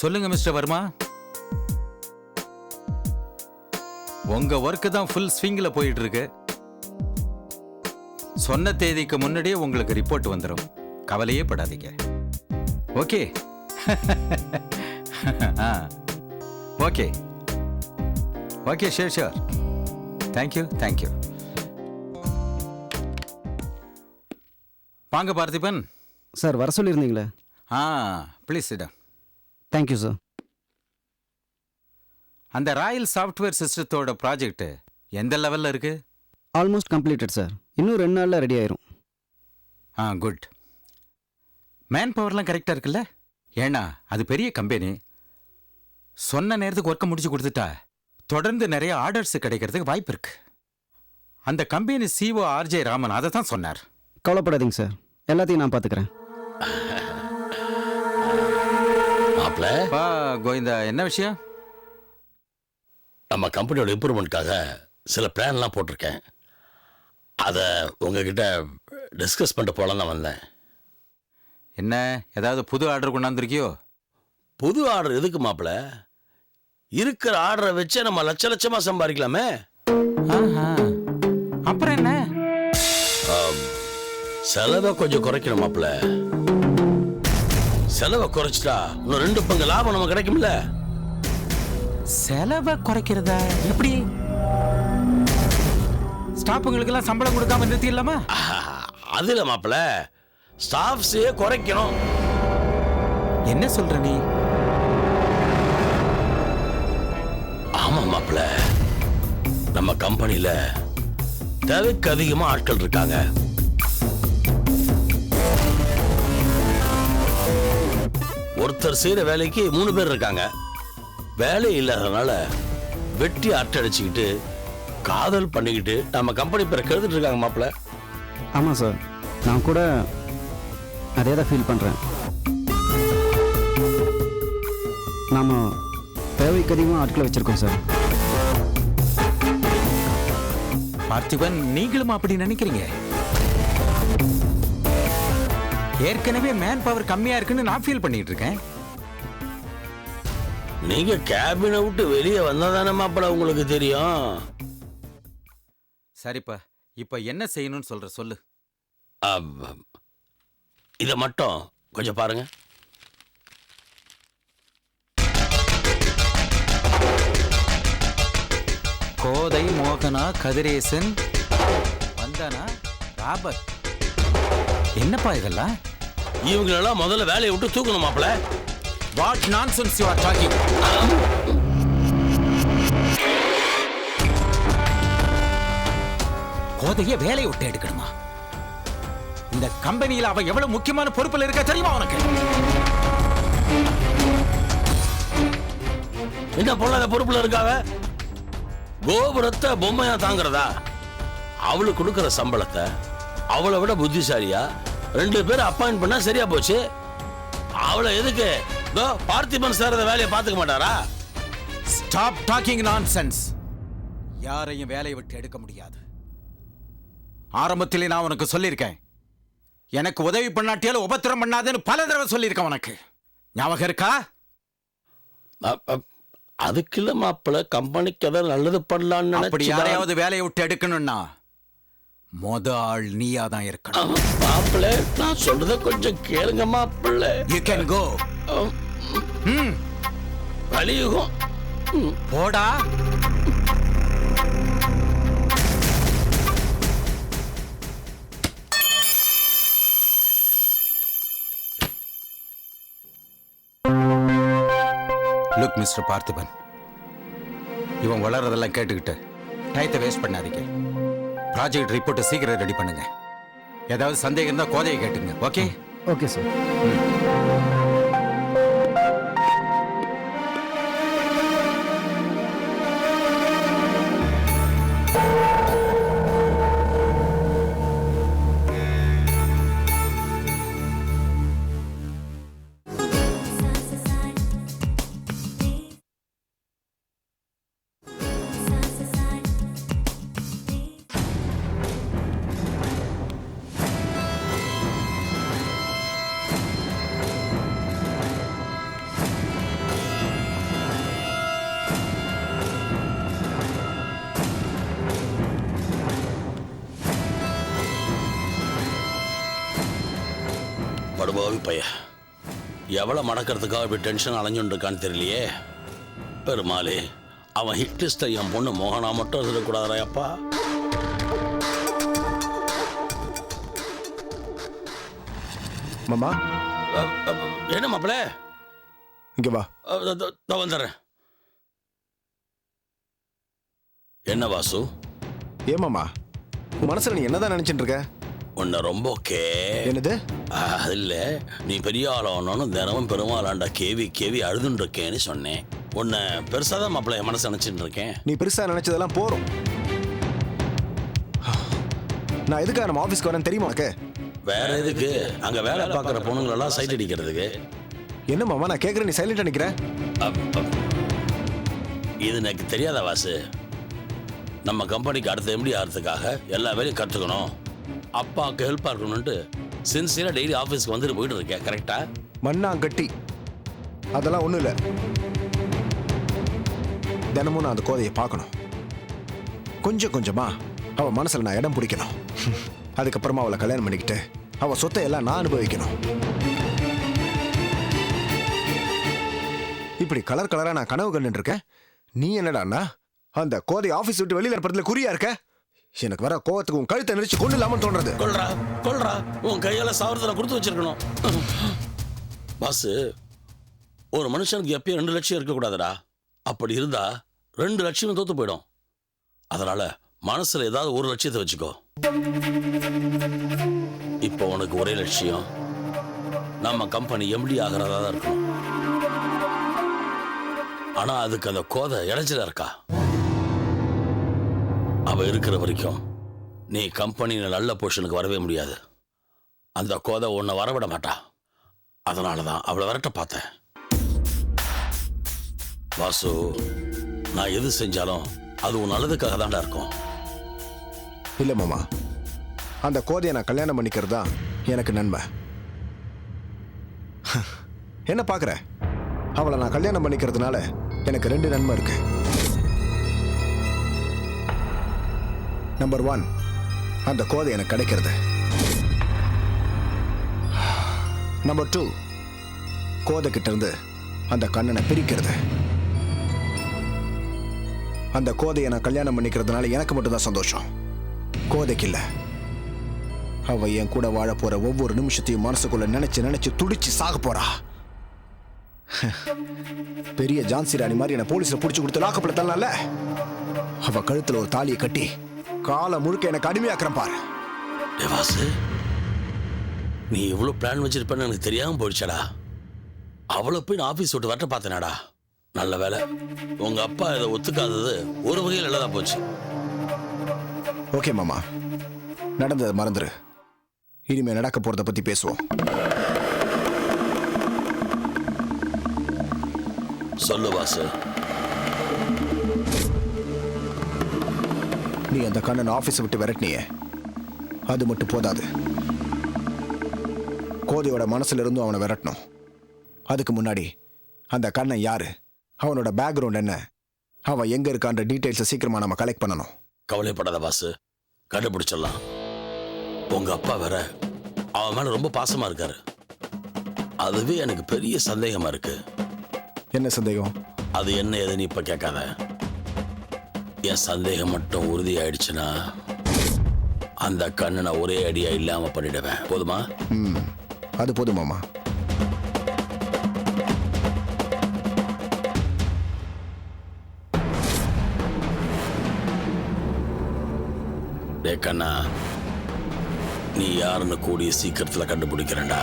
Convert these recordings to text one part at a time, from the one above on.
சொல்லுங்க மிஸ்டர் வர்மா. உங்க ஒர்க்கு தான் ஃபுல் ஸ்விங்கில் போயிட்டு இருக்கு சொன்ன தேதிக்கு முன்னாடியே உங்களுக்கு ரிப்போர்ட் வந்துடும் கவலையே படாதீங்க. Okay okay okay share share thank you thank you வாங்க பார்த்திபன். சார் வர சொல்லியிருந்தீங்களே? ஆ ப்ளீஸ் இடம் தேங்க்யூ சார் அந்த ராயல் சாஃப்ட்வேர் சிஸ்டத்தோட ப்ராஜெக்ட் எந்த லெவல்ல இருக்கு? ஆல்மோஸ்ட் கம்ப்ளீட்டட் சார் இன்னும் ரெண்டு நாளில் ரெடி ஆயிரும். ஆ குட் மேன் பவர்லாம் கரெக்டாக இருக்குல்ல? ஏன்னா அது பெரிய கம்பெனி சொன்ன நேரத்துக்கு ஒர்க்கை முடிச்சு கொடுத்துட்டா தொடர்ந்து நிறைய ஆர்டர்ஸ் கிடைக்கிறதுக்கு வாய்ப்பு இருக்கு. அந்த கம்பெனி சிஓ ஆர்ஜே ராமன் அதை தான் சொன்னார். கவலைப்படாதீங்க சார் எல்லாத்தையும் நான் பார்த்துக்கிறேன் மாப்பிள்ள பா கோவிந்தா என்ன விஷயம்? நம்ம கம்பெனியோட இம்ப்ரூவ்மெண்ட்காக சில பிளான்லாம் போட்டிருக்கேன். அதை உங்ககிட்ட டிஸ்கஸ் பண்ணிட்டு போகலாம் தான் வந்தேன். என்ன? ஏதாவது புது ஆர்டர் கொண்டாந்துருக்கியோ? புது ஆர்டர் எதுக்கு மாப்பிள்ள இருக்கிற ஆர்டரை வச்சு நம்ம லட்ச லட்சமா சம்பாதிக்கலாமே. ஆஹா. அப்புறம் என்ன? செலவை கொஞ்சம் குறைக்கணும் மாப்பிள்ள செலவை குறைச்சிட்டா இன்னும் ரெண்டு பங்கு லாபம் நமக்கு கிடைக்கும்ல. செலவை குறைக்கிறதா? எப்படி? ஸ்டாஃபுங்களுக்கெல்லாம் சம்பளம் கொடுக்காம நிறுத்திடலாமா? ஆஹா, அது இல்லை மாப்பிள்ள. ஸ்டாஃப்ஸே குறைக்கணும். என்ன சொல்ற நீ? ஆமா மாப்பிள்ள. நம்ம கம்பெனில தேவைக்கு அதிகமா ஆட்கள் இருக்காங்க. ஒருத்தர் செய்யற வேலைக்கு மூணு பேர் இருக்காங்க. வேலை இல்லாதனால வெட்டி அட்டடிச்சுக்கிட்டு காதல் பண்ணிக்கிட்டு நம்ம கம்பெனி பேரை கெடுத்துட்டு இருக்காங்க மாப்பிள்ள. ஆமாம் சார். நான் கூட அதே தான் ஃபீல் பண்ணுறேன் நாம் தேவைக்கு அதிகமாக ஆட்களை வச்சுருக்கோம் சார். பார்த்திபன் நீங்களும் அப்படி நினைக்கிறீங்க? ஏற்கனவே மேன் பவர் கம்மியா இருக்குன்னு நான் ஃபீல் பண்ணிட்டு இருக்கேன் நீங்க கேபினை விட்டு வெளியே வந்தாதானே மாப்பிள்ள உங்களுக்கு தெரியும். சரிப்பா இப்ப என்ன செய்யணும்னு சொல்ற சொல்லு. இதை மட்டும் கொஞ்சம் பாருங்க. கோதை மோகனா கதிரேசன் வந்தானா ராபர்ட். என்னப்பா இதெல்லாம்? இவங்களெல்லாம் முதல்ல வேலையை விட்டு தூக்கணும் மாப்பிள்ள. What nonsense you are talking கோதைய வேலையை விட்டு எடுக்கணுமா? இந்த கம்பெனியில அவ எவ்வளவு முக்கியமான பொறுப்புல இருக்க தெரியுமா உனக்கு? என்ன பொல்லாத பொறுப்புல இருக்காவ? கோபுரத்தை பொம்மையா தாங்குறதா? அவளுக்கு கொடுக்கிற சம்பளத்தை அவளை விட புத்திசாலியா? ரெண்டு பேரும் அப்பாயிண்ட் பண்ணா சரியா போச்சு. அவளை எதுக்கு? இதோ பார்த்திபன் சார் அந்த வேலையை பார்த்துக்க மாட்டாரா? ஸ்டாப் டாக்கிங் நான்சென்ஸ் யாரையும் வேலையை விட்டு எடுக்க முடியாது. ஆரம்பத்திலே நான் உனக்கு சொல்லியிருக்கேன். எனக்கு உதவி பண்ணாட்டியாலும் உபத்திரம் பண்ணாதேன்னு பல தடவை சொல்லியிருக்கேன் உனக்கு. ஞாபகம் இருக்கா? அதுக்கு இல்ல மாப்பிள்ள கம்பெனிக்கு ஏதாவது நல்லது பண்ணலாம்னு அப்படி யாரையாவது வேலையை விட்டு எடுக்கணும்னா மொத ஆள் நீயா தான் இருக்கணும் மாப்பிள்ள நான் சொல்றத கொஞ்சம் கேளுங்க மாப்பிள்ள. யூ கேன் கோ கலியுகம் போடா. லுக் மிஸ்டர் பார்த்திபன் இவன் வளர்றதெல்லாம் கேட்டுக்கிட்டு டயத்தை வேஸ்ட் பண்ணாதீங்க. ப்ராஜெக்ட் ரிப்போர்ட்டை சீக்கிரம் ரெடி பண்ணுங்க. ஏதாவது சந்தேகம் இருந்தால் கோதையை கேட்டுங்க ஓகே? Okay sir. படுபாவி பைய எவ்வளோ மடக்கிறதுக்காக இப்படி டென்ஷன் அலைஞ்சுட்டு இருக்கான்னு தெரியலையே. பெருமாளே அவன் ஹிட் லிஸ்ட்டை என் பொண்ணு மோகனா மட்டும் இருக்கக்கூடாதா அப்பா. மாமா? என்ன மாப்பிள்ள இங்க வா. வந்துடுறேன். என்ன வாசு? ஏன் மாமா? உன் மனசுல நீ என்னதான் நினைச்சிட்டு இருக்க? உன்னை ரொம்ப கே என்னது? அது இல்லை. நீ பெரிய ஆளாகணும்னு தினமும் பெருமாளாண்டா கேவி கேவி அழுதுன்னு இருக்கேன்னு சொன்னேன். உன்னை பெருசாக தான் மாப்பிள்ள என் மனசு நினச்சிட்டு இருக்கேன் நீ பெருசா நினைச்சதெல்லாம் போறோம் நான் எதுக்காக நம்ம ஆபீஸ்க்கு வரேன்னு தெரியுமா உனக்கு? வேற எதுக்கு? அங்கே வேலை பார்க்குற பொண்ணுங்களெல்லாம் சைட் அடிக்கிறதுக்கு. என்ன மாமா நான் கேட்கறேன் நீ சைலண்டா அப். இது எனக்கு தெரியாத வாசு? நம்ம கம்பெனிக்கு அடுத்த எம்டி ஆகிறதுக்காக எல்லா வேலையும் கற்றுக்கணும் அப்பாவுக்கு ஹெல்ப்பாக இருக்கணும்ட்டு சின்சியராக டெய்லி ஆஃபீஸ்க்கு வந்துட்டு போயிட்டு இருக்கேன் கரெக்டாக மண்ணாங்கட்டி. அதெல்லாம் ஒன்றும் இல்லை. தினமும் நான் அந்த கோதையை பார்க்கணும். கொஞ்சம் கொஞ்சமாக அவள் மனசில் நான் இடம் பிடிக்கணும். அதுக்கப்புறமா அவளை கல்யாணம் பண்ணிக்கிட்டு அவள் சொத்தை எல்லாம் நான் அனுபவிக்கணும். இப்படி கலர் கலராக நான் கனவு கண்டுருக்கேன் நீ என்னடான்னா அந்த கோதை ஆஃபீஸ் விட்டு வெளியில் படத்தில் குறியா இருக்க? எனக்கு வர கோவத்துக்கு உன் கழுத்தை நெரிச்சு கொண்டு இல்லாமல் தோன்றது கொள்றா கொள்றா. உன் கையால சாவரத்தில் கொடுத்து வச்சிருக்கணும். பாஸ் ஒரு மனுஷனுக்கு எப்பயும் ரெண்டு லட்சம் இருக்கக்கூடாதுடா. அப்படி இருந்தா ரெண்டு லட்சம் தோத்து போயிடும். அதனால மனசுல ஏதாவது ஒரு லட்சியத்தை வச்சுக்கோ. இப்போ உனக்கு ஒரே லட்சியம் நம்ம கம்பெனி எம்டி ஆகிறதா தான் இருக்கணும். ஆனா அதுக்கு அந்த கோதை இடைஞ்சல இருக்கா? அவ இருக்கிற வரைக்கும் நீ கம்பெனியில் நல்ல பொசிஷனுக்கு வரவே முடியாது. அந்த கோதை உன்னை வரவிட மாட்டா. அதனால தான் அவளை வரட்ட பார்த்தேன். வாசு நான் எது செஞ்சாலும் அது உன் நல்லதுக்காக தாண்டா இருக்கும். இல்லை மாமா. அந்த கோதையை நான் கல்யாணம் பண்ணிக்கிறது தான் எனக்கு நன்மை என்ன பார்க்குற அவளை நான் கல்யாணம் பண்ணிக்கிறதுனால எனக்கு ரெண்டு நன்மை இருக்குது நம்பர் ஒன் அந்த கோதை எனக்கு கிடைக்கிறது. நம்பர் டூ கோதை கிட்ட இருந்து அந்த கண்ணனை பிரிக்கிறது. அந்த கோதையை நான் கல்யாணம் பண்ணிக்கிறதுனால எனக்கு மட்டும்தான் சந்தோஷம். கோதைக்கு இல்லை. அவ என் கூட வாழ போற ஒவ்வொரு நிமிஷத்தையும் மனசுக்குள்ள நினைச்சு நினைச்சு துடிச்சு சாக போறா. பெரிய ஜான்சி ராணி மாதிரி என்ன போலீஸ்ல புடிச்சு கொடுத்து லாக்கப்பில் தள்ளல அவ கழுத்துல ஒரு தாலியை கட்டி காலை முழுக்க எனக்கு அடிமையாக்குறேன் பாரு. வாசு நீ இவ்வளோ பிளான் வச்சிருப்பேன்னு எனக்கு தெரியாம போயிடுச்சடா. அவளை போய் நான் ஆஃபீஸ் விட்டு வரட்ட பார்த்தேனடா. நல்ல வேலை உங்க அப்பா இதை ஒத்துக்காதது ஒரு வகையில் நல்லதா போச்சு. ஓகே மாமா. நடந்ததை மறந்துரு. இனிமே நடக்க போறத பத்தி பேசுவோம். சொல்லு வாசு. நீ அந்த கண்ணன் ஆபீஸை விட்டு விரட்டினியே. அது மட்டும் போதாது. கோதையோட மனசுல இருந்தும் அவனை விரட்டணும். அதுக்கு முன்னாடி அந்த கண்ணன் யாரு? அவனோட பேக்ரவுண்ட் என்ன? அவன் எங்க இருக்கான்ற டீடைல்ஸை சீக்கிரமா நம்ம கலெக்ட் பண்ணணும். கவலைப்படாத வாசு கண்டுபிடிச்சிடலாம். உங்க அப்பா வேற அவன் மேல ரொம்ப பாசமா இருக்காரு. அதுவே எனக்கு பெரிய சந்தேகமா இருக்கு. என்ன சந்தேகம்? அது என்ன ஏதுன்னு இப்ப கேட்காத. என் சந்தேகம் மட்டும் உறுதியாயிடுச்சுன்னா அந்த கண்ணனை ஒரே அடியா இல்லாம பண்ணிடுவேன். போதுமா? ம். அது போதும் மாமா. டே கண்ணா நீ யாருன்னு கூடிய சீக்கிரத்துல கண்டுபிடிக்கிறேன்டா.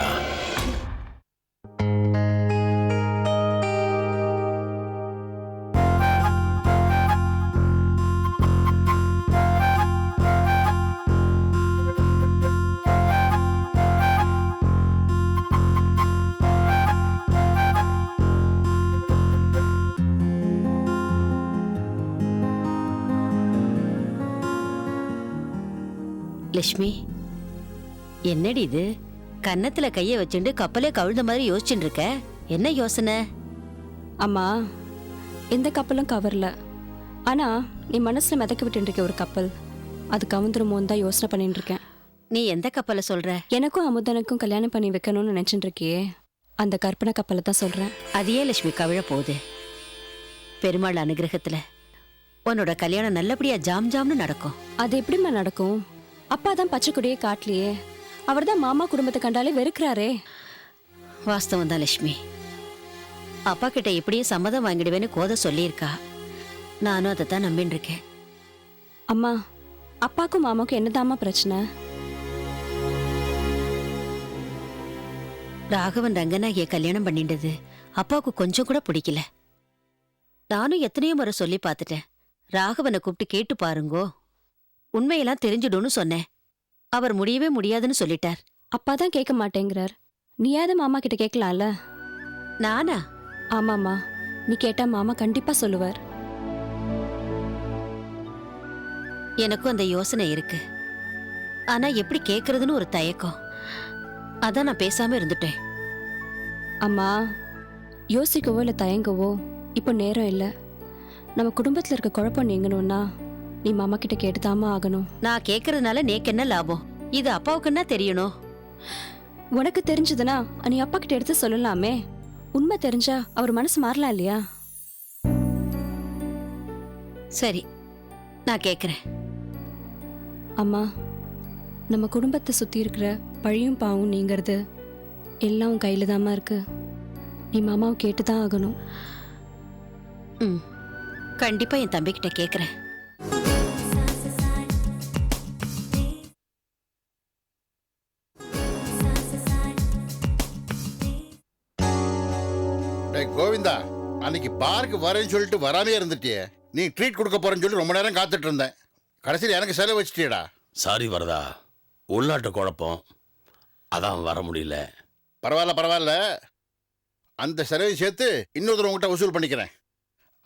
லட்சுமி. என்னடி இது? கன்னத்துல கைய வச்சுட்டு கப்பலே கவிழ்ந்த மாதிரி யோசிச்சுட்டு இருக்க. என்ன யோசனை? அம்மா எந்த கப்பலும் கவரல. ஆனா நீ மனசுல மிதக்க விட்டு இருக்க ஒரு கப்பல். அது கவுந்துருமோன்னு தான் யோசனை பண்ணிட்டு இருக்கேன். நீ எந்த கப்பலை சொல்ற? எனக்கும் அமுதனுக்கும் கல்யாணம் பண்ணி வைக்கணும்னு நினைச்சிட்டு இருக்கியே. அந்த கற்பனை கப்பலை தான் சொல்றேன். அது ஏன் லட்சுமி கவிழ போகுது? பெருமாள் அனுகிரகத்துல. உன்னோட கல்யாணம் நல்லபடியா ஜாம் ஜாம்னு நடக்கும். அது எப்படிம்மா நடக்கும்? அப்பா தான் பச்சை கொடியே காட்டலையே. அவர் தான் மாமா குடும்பத்தை கண்டாலே வெறுக்கிறாரே. வாஸ்தவம் தான் லட்சுமி. அப்பா கிட்ட எப்படியும் சம்மதம் வாங்கிடுவேன்னு கோத சொல்லியிருக்கா. நானும் அதை தான் நம்பின்னு இருக்கேன் அம்மா அப்பாக்கும் மாமாக்கும் என்னதாம்மா பிரச்சனை? ராகவன் ரங்கநாயகிய கல்யாணம் பண்ணிண்டது அப்பாவுக்கு கொஞ்சம் கூட பிடிக்கல. நானும் எத்தனையோ முறை சொல்லி பார்த்துட்டேன். ராகவனை கூப்பிட்டு கேட்டு பாருங்கோ. உண்மையெல்லாம் தெரிஞ்சிடும்னு சொன்னேன். அவர் முடியவே முடியாதுன்னு சொல்லிட்டார். அப்பா தான் கேட்க மாட்டேங்கிறார். நீயாவது மாமா கிட்ட கேட்கலாம்ல? நானா? ஆமாம்மா. நீ கேட்டா மாமா கண்டிப்பா சொல்லுவார். எனக்கும் அந்த யோசனை இருக்கு. ஆனா எப்படி கேக்குறதுன்னு ஒரு தயக்கம். அதான் நான் பேசாம இருந்துட்டேன். அம்மா யோசிக்கவோ இல்லை தயங்கவோ இப்போ நேரம் இல்லை. நம்ம குடும்பத்தில் இருக்க குழப்பம் நீங்கணும்னா நீ மாமா கிட்ட கேட்டுதாம்மா ஆகணும். நான் கேக்குறதுனால நேக்கு என்ன லாபம்? இது அப்பாவுக்கு என்ன தெரியணும். உனக்கு தெரிஞ்சதுன்னா நீ அப்பா கிட்ட எடுத்து சொல்லலாமே. உண்மை தெரிஞ்சா அவர் மனசு மாறலாம் இல்லையா? சரி நான் கேக்குறேன். அம்மா நம்ம குடும்பத்தை சுற்றி இருக்கிற பழியும் பாவும் நீங்கிறது எல்லாம் உன் கையில் தாம்மா இருக்கு. நீ மாமாவை கேட்டு தான் ஆகணும். ம் கண்டிப்பா என் தம்பிக்கிட்ட கேக்குறேன். அன்னைக்கு பார்க்கு வரேன்னு சொல்லிட்டு வராமே இருந்துட்டியே? நீ ட்ரீட் கொடுக்க போறேன்னு சொல்லி ரொம்ப நேரம் காத்துட்டு இருந்தேன். கடைசியில் எனக்கு செலவு வச்சிட்டியடா. சாரி வரதா. உள்நாட்டு குழப்பம். அதான் வர முடியல. பரவாயில்ல பரவாயில்ல. அந்த செலவையும் சேர்த்து இன்னொரு தடவை உங்ககிட்ட வசூல் பண்ணிக்கிறேன்.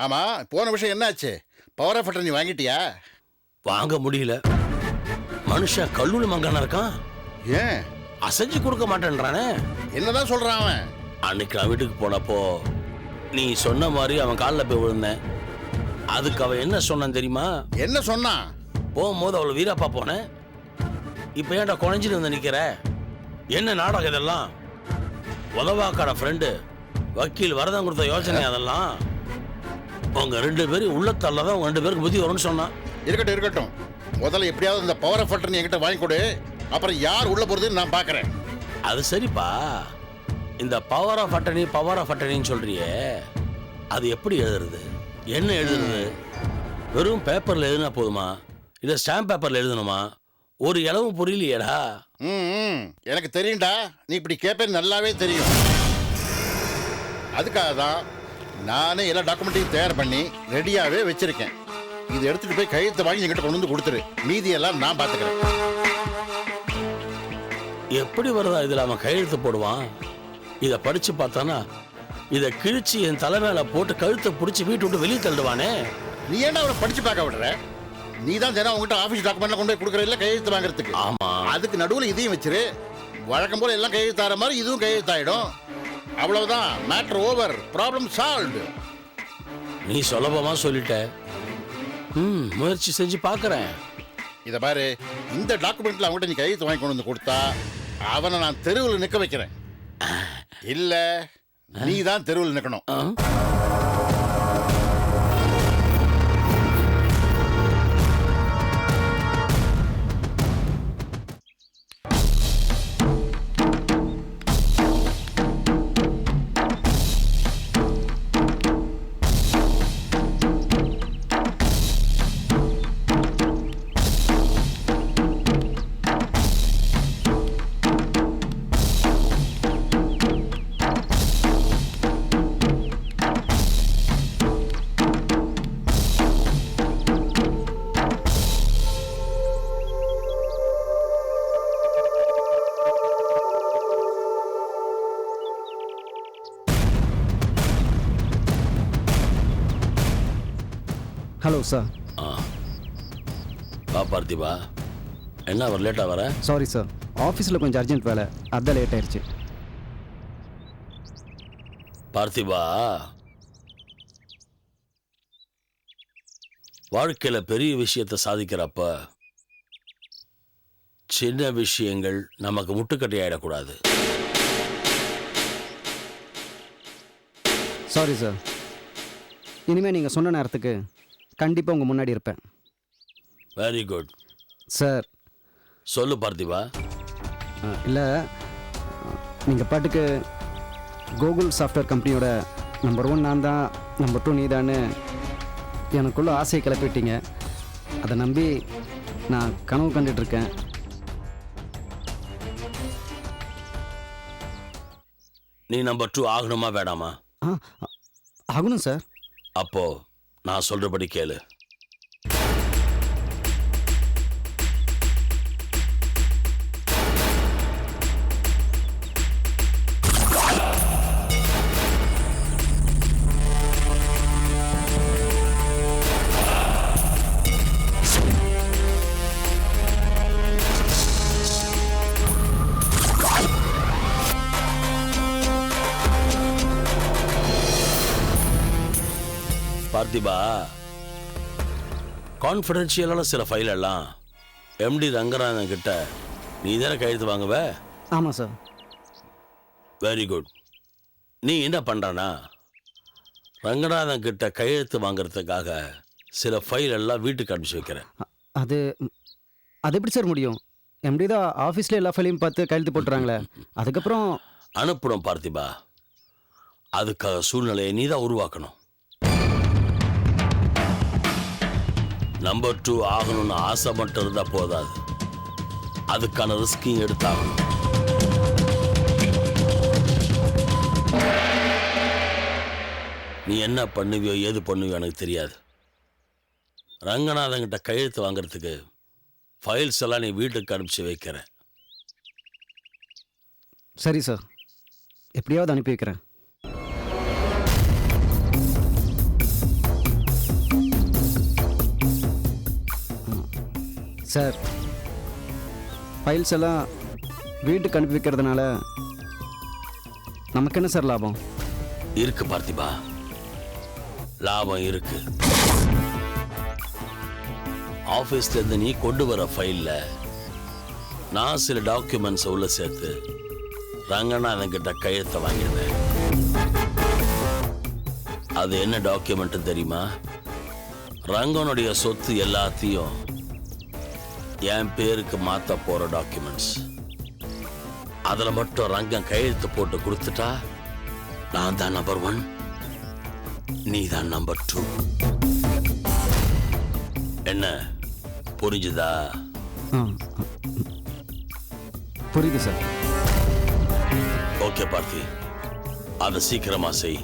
ஆமா போன விஷயம் என்னாச்சு? பவர் ஆஃப் நீ வாங்கிட்டியா? வாங்க முடியல. மனுஷன் கல்லூரி மங்கான இருக்கான்? ஏன்? அசைஞ்சு கொடுக்க மாட்டேன்றானே? என்னதான் சொல்றான் அவன்? அன்னைக்கு நான் வீட்டுக்கு போனப்போ நீ சொன்ன மாதிரி அவன் காலில் போய் விழுந்தேன். அதுக்கு அவன் என்ன சொன்னான் தெரியுமா? என்ன சொன்னான்? போகும்போது அவளை வீரப்பா போனேன். இப்போ ஏன்டா குழஞ்சிட்டு வந்து நிற்கிற என்ன நாடகம் இதெல்லாம்? உதவாக்கார ஃப்ரெண்டு வக்கீல் வரதம் கொடுத்த யோசனை அதெல்லாம். உங்க ரெண்டு பேரும் உள்ளத்தள்ள தான் உங்க ரெண்டு பேருக்கு புத்தி வரும்னு சொன்னான். இருக்கட்டும் இருக்கட்டும். முதல்ல எப்படியாவது இந்த பவர் ஆஃப் நீ என்கிட்ட வாங்கி கொடு. அப்புறம் யார் உள்ள போறதுன்னு நான் பார்க்கறேன் அது சரிப்பா. இந்த power of attorney power of அட்டனின்னு சொல்றியே அது எப்படி எழுதுறது? என்ன எழுதுறது? வெறும் பேப்பர்ல எழுதினா போதுமா? இல்லை ஸ்டாம்ப் பேப்பர்ல எழுதணுமா? ஒரு இளவும் புரியலையேடா. ம். எனக்கு தெரியும்டா. நீ இப்படி கேட்பேன்னு நல்லாவே தெரியும். அதுக்காக தான் நானே எல்லா டாக்குமெண்ட்டையும் தயார் பண்ணி ரெடியாகவே வச்சிருக்கேன். இது எடுத்துட்டு போய் கையெழுத்து வாங்கி என்கிட்ட கொண்டு வந்து கொடுத்துரு. மீதியெல்லாம் நான் பார்த்துக்கிறேன் எப்படி வருதா இதில் அவன் கையெழுத்து போடுவான்? இதை படிச்சு பார்த்தானா? இதை கிழிச்சு என் தலை மேல போட்டு கழுத்தை பிடிச்சி வீட்டு விட்டு வெளியே தள்ளுவானே? நீ ஏன்டா அவரை படிச்சு பார்க்க விடுற? நீ தான் தினம் உங்ககிட்ட ஆஃபீஸ் டாக்குமெண்ட்ல கொண்டு போய் கொடுக்குற இல்ல கையெழுத்து வாங்குறதுக்கு. ஆமா. அதுக்கு நடுவில் இதையும் வச்சிரு. வழக்கம் போல எல்லாம் கையெழுத்தாகிற மாதிரி இதுவும் கையெழுத்தாயிடும் அவ்வளவுதான். மேட்ரு ஓவர் ப்ராப்ளம் சால்வ்டு நீ சுலபமா சொல்லிட்ட. ம் முயற்சி செஞ்சு பார்க்கறேன். இதை பாரு. இந்த டாக்குமெண்ட்ல அவங்ககிட்ட நீ கையெழுத்து வாங்கி கொண்டு வந்து கொடுத்தா அவனை நான் தெருவில் நிற்க வைக்கிறேன். இல்ல நீ தான் தெருவில் நிற்கணும் சார் ஆ. வா பார்த்திபா. என்ன அவர் லேட்டாக வர? சாரி சார் ஆஃபீஸில் கொஞ்சம் அர்ஜென்ட் வேலை. அதான் லேட் ஆயிடுச்சு. பார்த்திபா. வாழ்க்கையில பெரிய விஷயத்தை சாதிக்கிறப்ப சின்ன விஷயங்கள் நமக்கு முட்டுக்கட்டை ஆயிடக்கூடாது. சாரி சார் இனிமேல் நீங்கள் சொன்ன நேரத்துக்கு கண்டிப்பாக உங்கள் முன்னாடி இருப்பேன். வெரி குட் சார் சொல்லு பார்த்திபா. இல்லை நீங்கள் பாட்டுக்கு கூகுள் சாஃப்ட்வேர் கம்பெனியோட நம்பர் ஒன் நான் தான் நம்பர் டூ நீ எனக்குள்ள ஆசையை கிளப்பிட்டீங்க. அதை நம்பி நான் கனவு கண்டுட்டு இருக்கேன். நீ நம்பர் டூ ஆகணுமா வேணாமா? ஆ ஆகணும் சார் அப்போ நான் சொல்றபடி கேளு. பார்த்திபா. கான்ஃபிடென்ஷியலான சில ஃபைல் எல்லாம் எம்டி ரங்கநாதன் கிட்ட நீ தானே கையெழுத்து வாங்குவ? ஆமாம் சார் வெரி குட் நீ என்ன பண்றனா? ரங்கநாதன் கிட்ட கையெழுத்து வாங்குறதுக்காக சில ஃபைல் எல்லாம் வீட்டுக்கு அனுப்பிச்சு வைக்கிறேன். அது அது எப்படி சார் முடியும்? எம்டி தான் ஆஃபீஸில் எல்லா ஃபைலையும் பார்த்து கையெழுத்து போட்டுறாங்களே. அதுக்கப்புறம் அனுப்பணும் பார்த்திபா. அதுக்காக சூழ்நிலையை நீ தான் உருவாக்கணும். நம்பர் டூ ஆகணும்னு ஆசை மட்டும் இருந்தால் போதாது. அதுக்கான ரிஸ்கையும் எடுத்தாகணும். நீ என்ன பண்ணுவியோ ஏது பண்ணுவியோ எனக்கு தெரியாது. ரங்கநாதன்கிட்ட கையெழுத்து வாங்குறதுக்கு ஃபைல்ஸ் எல்லாம் நீ வீட்டுக்கு அனுப்பிச்சு வைக்கிற. சரி சார் எப்படியாவது அனுப்பி வைக்கிறேன். சார் ஃபைல்ஸ் எல்லாம் வீட்டுக்கு அனுப்பி வைக்கிறதுனால நமக்கு என்ன சார் லாபம்? இருக்கு பார்த்திபா. லாபம் இருக்கு. ஆபீஸ்ல இருந்து நீ கொண்டு வர ஃபைல்ல நான் சில டாக்குமெண்ட்ஸ் உள்ள சேர்த்து ரங்கநாதன் என்கிட்ட கையெழுத்த வாங்கிடுவேன் அது என்ன டாக்குமெண்ட் தெரியுமா? ரங்கனுடைய சொத்து எல்லாத்தையும் என் பேருக்கு மாத்த போற டாக்குமெண்ட்ஸ் அதுல மட்டும் ரங்கம் கையெழுத்து போட்டு கொடுத்துட்டா நான் தான் நம்பர் ஒன் நீ தான் நம்பர் டூ என்ன புரிஞ்சுதா. புரியுது சார். ஓகே பார்த்தி. அதை சீக்கிரமா செய்.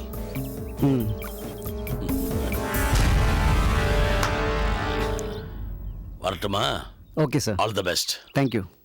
வரட்டுமா? Okay sir all the best thank you பனித்துளியா